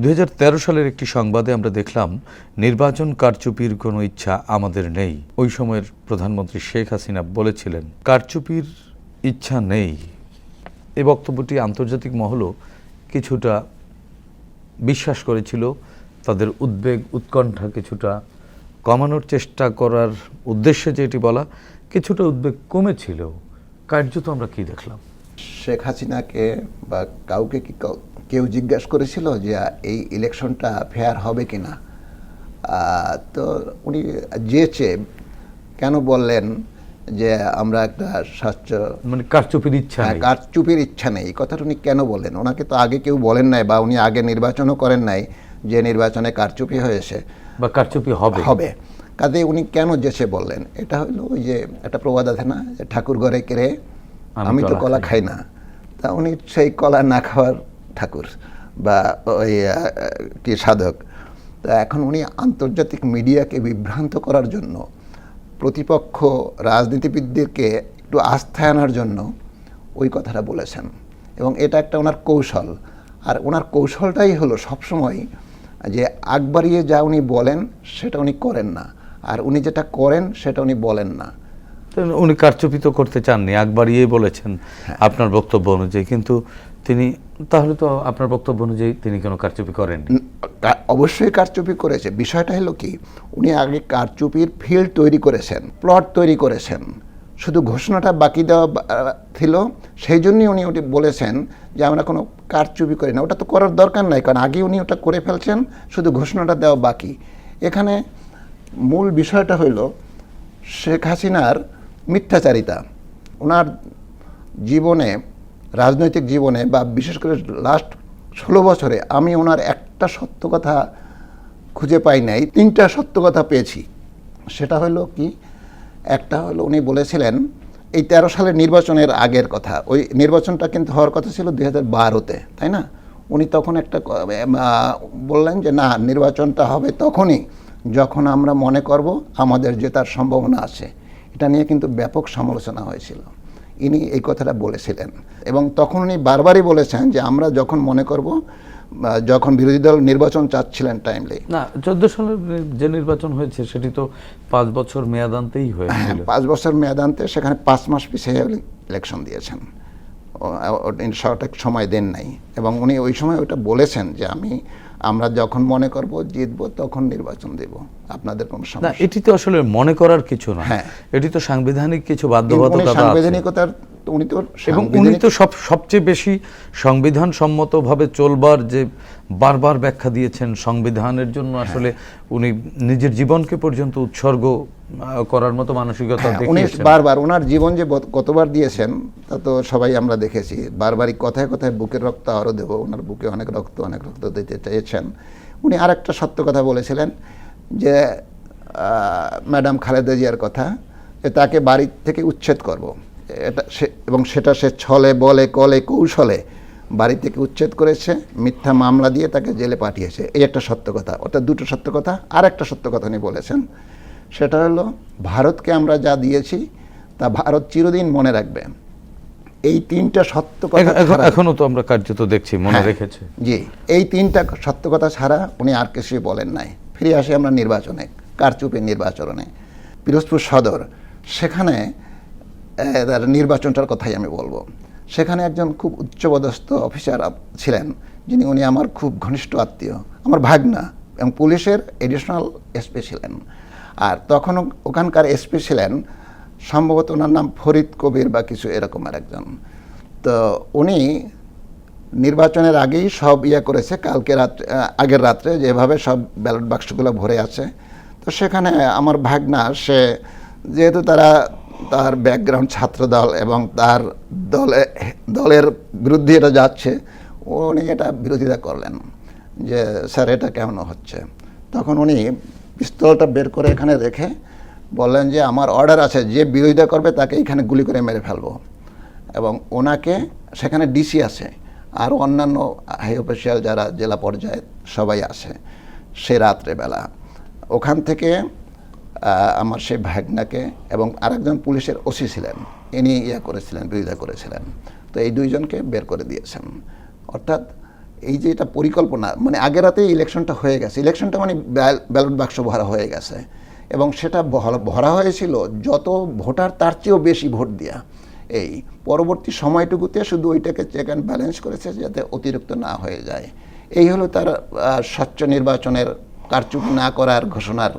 দু হাজার তেরো সালের একটি সংবাদে আমরা দেখলাম, নির্বাচন কারচুপির কোনো ইচ্ছা আমাদের নেই। ওই সময়ের প্রধানমন্ত্রী শেখ হাসিনা বলেছিলেন, কারচুপির ইচ্ছা নেই। এ বক্তব্যটি আন্তর্জাতিক মহলও কিছুটা বিশ্বাস করেছিল। তাদের উদ্বেগ, উৎকণ্ঠা কিছুটা কমানোর চেষ্টা করার উদ্দেশ্যে যেটি বলা, কিছুটা উদ্বেগ কমেছিল। কার্যত আমরা কি দেখলাম? শেখ হাসিনাকে বা কাউকে কি কাউ- জিজ্ঞাসা করেছিল যে এই ইলেকশনটা ফেয়ার হবে কি না তো উনি যেচে কেন বললেন যে আমরা একটা স্বচ্ছ মানে কারচুপির ইচ্ছা হ্যাঁ, নেই। কারচুপির ইচ্ছা নেই। এই কথাটা উনি কেন বললেন ওনাকে তো আগে কেউ বলেন নাই বা উনি আগে নির্বাচনও করেন নাই যে নির্বাচনে কারচুপি হয়েছে। বা কারচুপি হবে। হবে। কাজে উনি কেন যেছে বললেন? এটা হলো ওই যে একটা প্রবাদ আছে না যে ঠাকুর ঘরে কেড়ে আমি তো কলা খাই না। তা উনি সেই কলা না খাওয়ার ঠাকুর বা ওই কি সাধক। তা এখন উনি আন্তর্জাতিক মিডিয়াকে বিভ্রান্ত করার জন্য প্রতিপক্ষ রাজনীতিবিদদেরকে একটু আস্থায় আনার জন্য ওই কথাটা বলেছেন। এবং এটা একটা ওনার কৌশল। আর ওনার কৌশলটাই হলো সবসময় যে আগ বাড়িয়ে যা উনি বলেন সেটা উনি করেন না। আর উনি যেটা করেন সেটা উনি বলেন না। উনি কারচুপিত করতে চাননি আগ বাড়িয়েই বলেছেন হ্যাঁ। আপনার বক্তব্য অনুযায়ী। কিন্তু তিনি তাহলে তো আপনার বক্তব্য অনুযায়ী তিনি কেন কারচুপি করেন অবশ্যই কারচুপি করেছে। বিষয়টা হলো কি, উনি আগে কারচুপির ফিল্ড তৈরি করেছেন, প্লট তৈরি করেছেন। শুধু ঘোষণাটা বাকি দেওয়া ছিল, সেই জন্যই উনি ওটি বলেছেন যে আমরা কোনো কারচুপি করি না। ওটা তো করার দরকার নাই, কারণ আগে উনি ওটা করে ফেলছেন, শুধু ঘোষণাটা দেওয়া বাকি। এখানে মূল বিষয়টা হইল, শেখ হাসিনার মিথ্যাচারিতা। ওনার জীবনে রাজনৈতিক জীবনে বা বিশেষ করে লাস্ট ষোলো বছরে আমি ওনার একটা সত্য কথা খুঁজে পাই নাই, তিনটা সত্য কথা পেয়েছি। সেটা হলো কি? একটা হলো উনি বলেছিলেন, এই তেরো সালের নির্বাচনের আগের কথা। ওই নির্বাচনটা কিন্তু হওয়ার কথা ছিল দুই হাজার বারোতে, তাই না? উনি তখন একটা বললেন যে, না, নির্বাচনটা হবে তখনই, যখন আমরা মনে করব আমাদের জেতার সম্ভাবনা আছে। এটা নিয়ে কিন্তু ব্যাপক সমালোচনা হয়েছিল। ইনি এই কথাটা বলেছিলেন। এবং তখন উনি বারবারই বলেছেন যে আমরা যখন মনে করব যখন বিরোধী দল নির্বাচন চাচ্ছিলেন টাইমলি না চোদ্দ সালের যে নির্বাচন হয়েছে সেটি তো পাঁচ বছর মেয়াদান্তেই হয়েছিল। পাঁচ বছর মেয়াদান্তে সেখানে পাঁচ মাস পিছিয়ে ইলেকশন দিয়েছেন। সঠিক সময় দেন নাই। এবং উনি ওই সময় ওটা বলেছেন যে আমি আমরা যখন মনে করব জিতব তখন নির্বাচন দেব। আপনাদের কোনো সমস্যা? এটি তো আসলে মনে করার কিছু না। হ্যাঁ। এটি তো সাংবিধানিক কিছু বাধ্যবাধকতা আছে। উনি তো এবং উনি তো সব সবচেয়ে বেশি সংবিধান সম্মতভাবে চলবার যে বারবার ব্যাখ্যা দিয়েছেন সংবিধানের জন্য আসলে উনি নিজের জীবনকে পর্যন্ত উৎসর্গ করার মতো মানসিকতা হ্যাঁ, উনি বারবার ওনার জীবন যে কতবার দিয়েছেন তা তো সবাই আমরা দেখেছি। বারবারই কথায় কথায় বুকের রক্ত আরও দেবো ওনার বুকে অনেক রক্ত অনেক রক্ত দিতে চেয়েছেন। উনি আরেকটা সত্য কথা বলেছিলেন যে ম্যাডাম খালেদা জিয়ার কথা যে তাকে বাড়ি থেকে উচ্ছেদ করব। এটা সে এবং সেটা সে ছলে বলে কলে কৌশলে বাড়ি থেকে উচ্ছেদ করেছে মিথ্যা মামলা দিয়ে তাকে জেলে পাঠিয়েছে। এই একটা সত্য কথা। ওটা দুটো সত্য কথা আর একটা সত্য কথা উনি বলেছেন। সেটা হলো ভারতকে আমরা যা দিয়েছি তা ভারত চিরদিন মনে রাখবে। এই তিনটা সত্য কথা এখন- তো আমরা কার্যত দেখছি মনে হ্যাঁ, রেখেছে। জি। এই তিনটা সত্য কথা ছাড়া উনি আর কিছুই বলেন নাই। ফিরে আসি আমরা নির্বাচনে কারচুপের নির্বাচনে। পিরোজপুর সদর সেখানে তার নির্বাচনটার কথাই আমি বলব। সেখানে একজন খুব উচ্চপদস্থ অফিসার ছিলেন, যিনি উনি আমার খুব ঘনিষ্ঠ আত্মীয়, আমার ভাগনা এবং পুলিশের এডিশনাল এসপি ছিলেন। আর তখন ওখানকার এসপি ছিলেন, সম্ভবত ওনার নাম ফরিদ কবির বা কিছু এরকম আর একজন। তো উনি নির্বাচনের আগেই সব ইয়ে করেছে, কালকে রাত্রে আগের রাত্রে যেভাবে সব ব্যালট বাক্সগুলো ভরে আছে। তো সেখানে আমার ভাগনা, সে যেহেতু তারা তার ব্যাকগ্রাউন্ড ছাত্রদল এবং তার দলে, দলের বিরুদ্ধে এটা যাচ্ছে, উনি এটা বিরোধিতা করলেন যে, স্যার, এটা কেমন হচ্ছে? তখন উনি পিস্তলটা বের করে এখানে রেখে বললেন যে, আমার অর্ডার আছে, যে বিরোধিতা করবে তাকে এখানে গুলি করে মেরে ফেলব। এবং ওনাকে, সেখানে ডিসি আছে, আর অন্যান্য হাই অফিসিয়াল যারা জেলা পর্যায়ে সবাই আছে, সে রাত্রেবেলা। ওখান থেকে আমার সেই ভাগনাকে এবং আরেকজন পুলিশের ওসি ছিলেন। ইনি ইয়া করেছিলেন, বিরোধিতা করেছিলেন। তো এই দুইজনকে বের করে দিয়েছেন। অর্থাৎ এই যে এটা পরিকল্পনা মানে আগের রাতে ইলেকশনটা হয়ে গেছে। ইলেকশনটা মানে ব্যালট বাক্স ভরা হয়ে গেছে। এবং সেটা ভরা- হয়েছিল যত ভোটার তার চেয়েও বেশি ভোট দেয়া। এই পরবর্তী সময়টুকুতে শুধু ওইটাকে চেক অ্যান্ড ব্যালেন্স করেছে যাতে অতিরিক্ত না হয়ে যায়। এই হলো তার স্বচ্ছ নির্বাচনের কারচুপি না করার ঘোষণার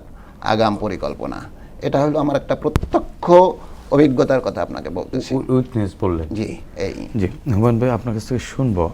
আগাম পরিকল্পনা। এটা হলো আমার একটা প্রত্যক্ষ অভিজ্ঞতার কথা আপনাকে বলতেছি। উইটনেস বললেন। জি এই। জি হুমায়ুন ভাই আপনার কাছ থেকে শুনব।